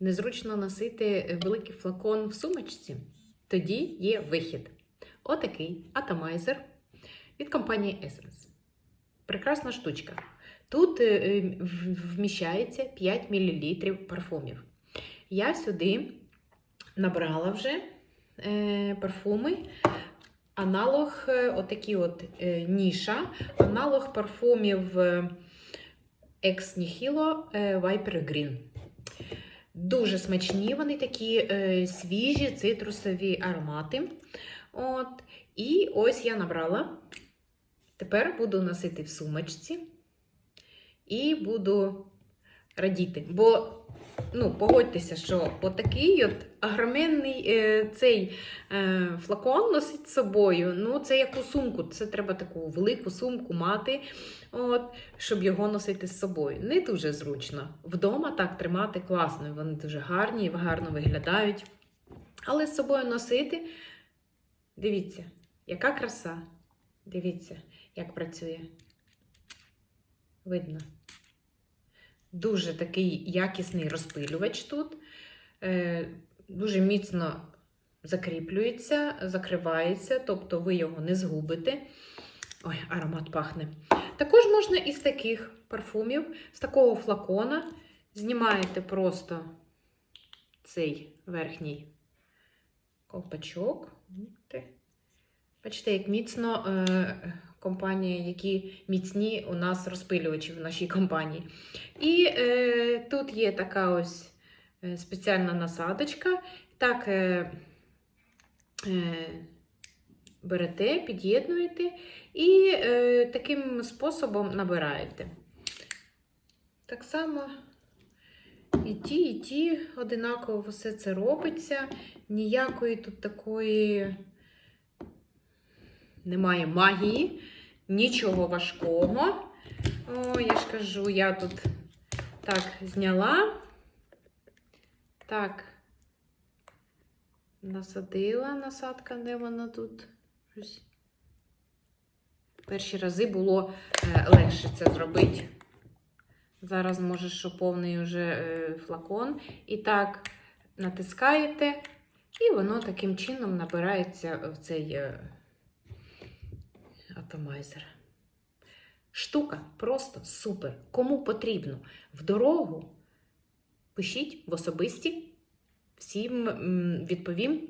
незручно носити великий флакон в сумочці, тоді є вихід. Отакий атомайзер від компанії Essence. Прекрасна штучка. Тут е, е, вміщається 5 мл парфумів. Я сюди набрала вже е, парфуми. Аналог, отакі от ніша, аналог парфумів Ex Nihilo Viper Green. Дуже смачні, вони такі е, свіжі цитрусові аромати. От. І ось я набрала. Тепер буду носити в сумочці і буду радіти. Бо, ну, погодьтеся, що отакий от огроменний е, цей е, флакон носить з собою. Ну, це як у сумку. Це треба таку велику сумку мати, от, щоб його носити з собою. Не дуже зручно. Вдома так тримати класно. Вони дуже гарні, гарно виглядають. Але з собою носити. Дивіться, яка краса. Дивіться, як працює. Видно. Дуже такий якісний розпилювач тут. Е, дуже міцно закріплюється, закривається, тобто ви його не згубите. Ой, аромат пахне. Також можна із таких парфумів, з такого флакона. Знімаєте просто цей верхній ковпачок. Бачите? Бачите, як міцно компанія, які міцні у нас розпилювачі в нашій компанії. І е, тут є така ось е, спеціальна насадочка. Так, е, е, берете, під'єднуєте і е, таким способом набираєте. Так само і ті, і ті одинаково все це робиться. Ніякої тут такої немає магії, нічого важкого. О, я ж кажу, я тут так зняла. Так, насадила насадка, де вона тут? Перші рази було е, легше це зробити. Зараз, може, що повний вже е, флакон. І так натискаєте, і воно таким чином набирається в цей е. Штука просто супер. Кому потрібно в дорогу, пишіть в особисті. Всім відповім.